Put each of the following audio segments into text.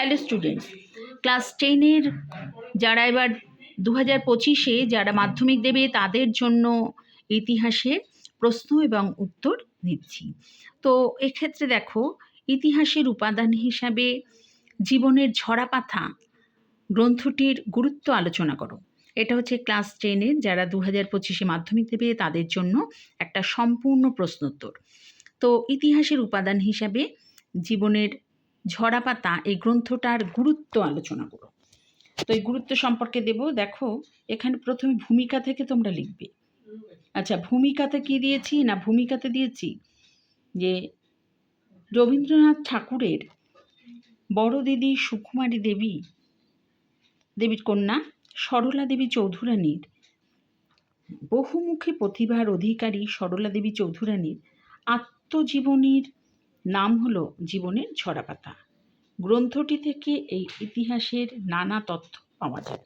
Hello students class টেনের যারা এবার দু হাজার পঁচিশে যারা মাধ্যমিক দেবে, তাদের জন্য ইতিহাসে প্রশ্ন এবং উত্তর দিচ্ছি। তো এক্ষেত্রে দেখো, ইতিহাসের উপাদান হিসাবে জীবনের ঝরাপাথা গ্রন্থটির গুরুত্ব আলোচনা করো। এটা হচ্ছে ক্লাস টেনের যারা দু হাজার পঁচিশে মাধ্যমিক দেবে, তাদের জন্য একটা সম্পূর্ণ প্রশ্নোত্তর। তো ইতিহাসের উপাদান হিসাবে জীবনের ঝরাপাতা এই গ্রন্থটার গুরুত্ব আলোচনা করো। তো এই গুরুত্ব সম্পর্কে দেব, দেখো, এখানে প্রথমে ভূমিকা থেকে তোমরা লিখবে। আচ্ছা ভূমিকাতে কি দিয়েছি না ভূমিকাতে দিয়েছি? যে রবীন্দ্রনাথ ঠাকুরের বড় দিদি সুকুমারী দেবী, দেবীর কন্যা সরলা দেবী চৌধুরানীর বহুমুখী প্রতিভার অধিকারী সরলা দেবী চৌধুরানীর আত্মজীবনীর নাম হলো জীবনের ঝরাপাতা গ্রন্থটি থেকে এই ইতিহাসের নানা তথ্য পাওয়া যায়।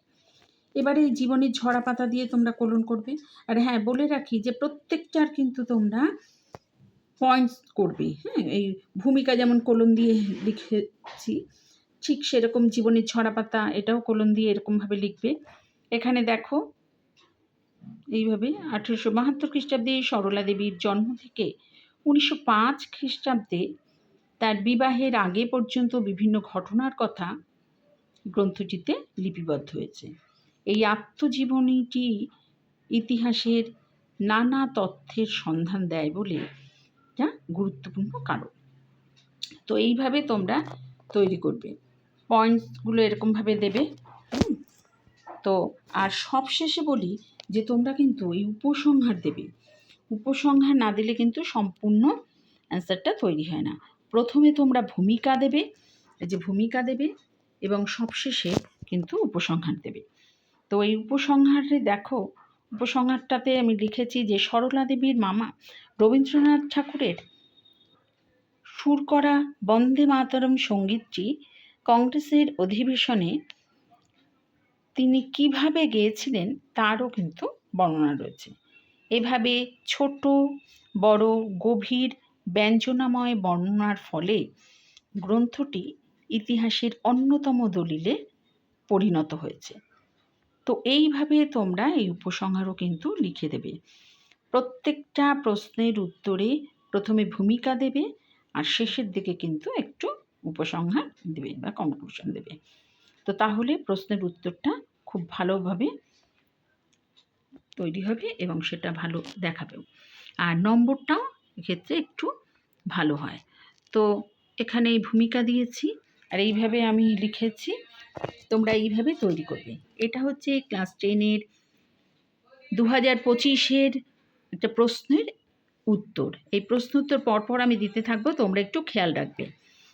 এবারে এই জীবনের ঝরাপাতা দিয়ে তোমরা কলন করবে। আর হ্যাঁ বলে রাখি যে প্রত্যেকটার কিন্তু তোমরা পয়েন্টস করবে। হ্যাঁ এই ভূমিকা যেমন কলন দিয়ে লিখেছি, ঠিক সেরকম জীবনের ছড়াপাতা এটাও কলম দিয়ে এরকমভাবে লিখবে। এখানে দেখো, এইভাবে আঠেরোশো বাহাত্তর খ্রিস্টাব্দে সরলা দেবীর জন্ম থেকে উনিশশো পাঁচ খ্রিস্টাব্দে তার বিবাহের আগে পর্যন্ত বিভিন্ন ঘটনার কথা গ্রন্থটিতে লিপিবদ্ধ হয়েছে। এই আত্মজীবনীটি ইতিহাসের নানা তথ্যের সন্ধান দেয় বলে যা গুরুত্বপূর্ণ কারণ। তো এইভাবে তোমরা তৈরি করবে। পয়েন্টসগুলো এরকমভাবে দেবে? তো আর সবশেষে বলি যে তোমরা কিন্তু এই উপসংহার দেবে। উপসংহার না দিলে কিন্তু সম্পূর্ণ অ্যান্সারটা তৈরি হয় না। প্রথমে তোমরা ভূমিকা দেবে, এই যে ভূমিকা দেবে এবং সবশেষে কিন্তু উপসংহার দেবে। তো এই উপসংহারে দেখো, উপসংহারটাতে আমি লিখেছি যে সরলা দেবীর মামা রবীন্দ্রনাথ ঠাকুরের সুর করা বন্দে মাতরম সঙ্গীতটি কংগ্রেসের অধিবেশনে তিনি কীভাবে গেয়েছিলেন তারও কিন্তু বর্ণনা রয়েছে। এভাবে ছোট, বড়, গভীর, ব্যঞ্জনাময় বর্ণনার ফলে গ্রন্থটি ইতিহাসের অন্যতম দলিলে পরিণত হয়েছে। তো এইভাবে তোমরা এই উপসংহারও কিন্তু লিখে দেবে। প্রত্যেকটা প্রশ্নের উত্তরে প্রথমে ভূমিকা দেবে আর শেষের দিকে কিন্তু একটু উপসংহার দেবে বা কনক্লুশন দেবে। তো তাহলে প্রশ্নের উত্তরটা খুব ভালোভাবে তৈরি হবে এবং সেটা ভালো দেখাবেও। আর নম্বরটাও এক্ষেত্রে একটু ভালো হয়। তো এখানে এই ভূমিকা দিয়েছি। আর এইভাবে আমি লিখেছি, তোমরা এইভাবে তৈরি করবে। এটা হচ্ছে ক্লাস টেনের দু হাজার পঁচিশের একটা প্রশ্নের উত্তর। এই প্রশ্ন উত্তর পরপর আমি দিতে থাকব, তোমরা একটু খেয়াল রাখবে।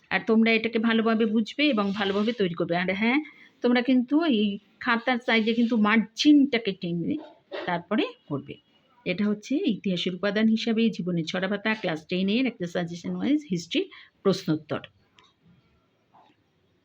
আর তোমরা এটাকে ভালোভাবে বুঝবে এবং ভালোভাবে তৈরি করবে। আর হ্যাঁ তোমরা কিন্তু এই খাতার সাইজে কিন্তু মার্জিনটাকে টেনে তারপরে করবে এটা হচ্ছে ইতিহাসের উপাদান হিসাবে জীবনের ছড়াপাতা ক্লাস টেনের একটা সাজেশন ওয়াইজ হিস্ট্রি প্রশ্নোত্তর।